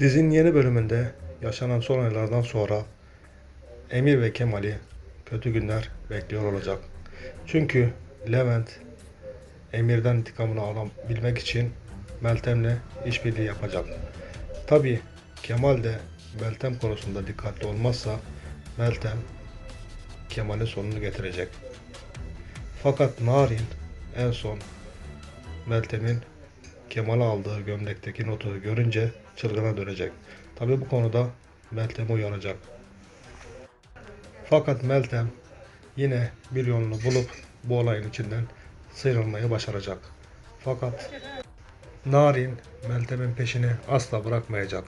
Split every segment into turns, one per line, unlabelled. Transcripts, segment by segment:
Dizinin yeni bölümünde yaşanan son olaylardan sonra Emir ve Kemal'i kötü günler bekliyor olacak. Çünkü Levent Emir'den intikamını alabilmek için Meltem'le işbirliği yapacak. Tabi Kemal de Meltem konusunda dikkatli olmazsa Meltem Kemal'in sonunu getirecek. Fakat Narin en son Meltem'in Kemal'e aldığı gömlekteki notu görünce çılgına dönecek. Tabi bu konuda Meltem'i uyaracak. Fakat Meltem yine bir yolunu bulup bu olayın içinden sıyrılmayı başaracak. Fakat Narin Meltem'in peşini asla bırakmayacak.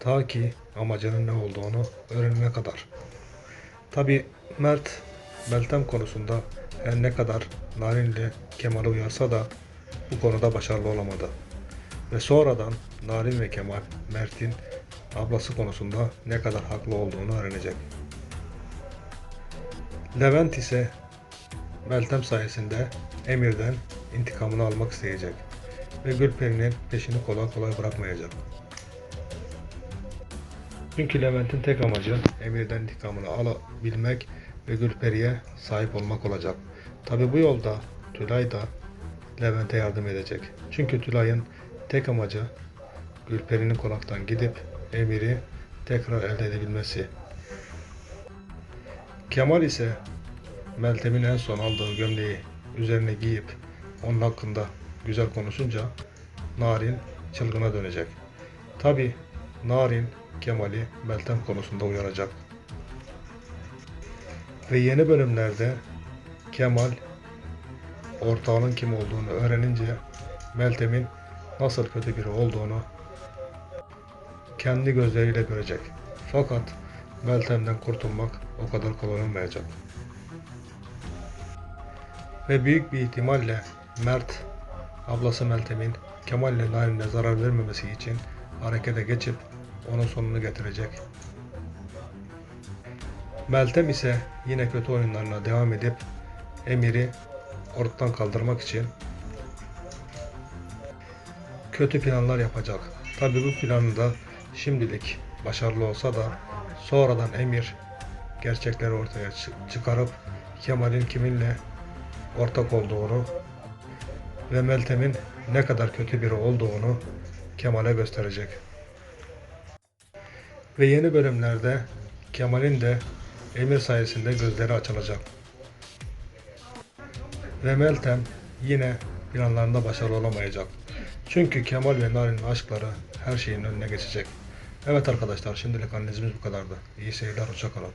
Ta ki amacının ne olduğunu öğrenene kadar. Tabi Mert Meltem konusunda her ne kadar Narin'le Kemal'i uyarsa da bu konuda başarılı olamadı. Ve sonradan Narin ve Kemal Mert'in ablası konusunda ne kadar haklı olduğunu öğrenecek. Levent ise Meltem sayesinde Emir'den intikamını almak isteyecek ve Gülperi'nin peşini kolay kolay bırakmayacak. Çünkü Levent'in tek amacı Emir'den intikamını alabilmek ve Gülperi'ye sahip olmak olacak. Tabi bu yolda Tülay da Levent'e yardım edecek. Çünkü Tülay'ın tek amacı Gülperi'nin konaktan gidip Emir'i tekrar elde edebilmesi. Kemal ise Meltem'in en son aldığı gömleği üzerine giyip onun hakkında güzel konuşunca Narin çılgına dönecek. Tabi Narin Kemal'i Meltem konusunda uyaracak. Ve yeni bölümlerde Kemal ortağının kim olduğunu öğrenince Meltem'in nasıl kötü biri olduğunu kendi gözleriyle görecek. Fakat Meltem'den kurtulmak o kadar kolay olmayacak. Ve büyük bir ihtimalle Mert, ablası Meltem'in Kemal ile Narin'e zarar vermemesi için harekete geçip onun sonunu getirecek. Meltem ise yine kötü oyunlarına devam edip Emir'i ortadan kaldırmak için kötü planlar yapacak. Tabi bu planında şimdilik başarılı olsa da sonradan Emir gerçekleri ortaya çı- çıkarıp Kemal'in kiminle ortak olduğunu ve Meltem'in ne kadar kötü biri olduğunu Kemal'e gösterecek. Ve yeni bölümlerde Kemal'in de Emir sayesinde gözleri açılacak. Ve Meltem yine planlarında başarılı olamayacak. Çünkü Kemal ve Narin'in aşkları her şeyin önüne geçecek. Evet arkadaşlar şimdilik analizimiz bu kadardı. İyi seyirler, hoşçakalın.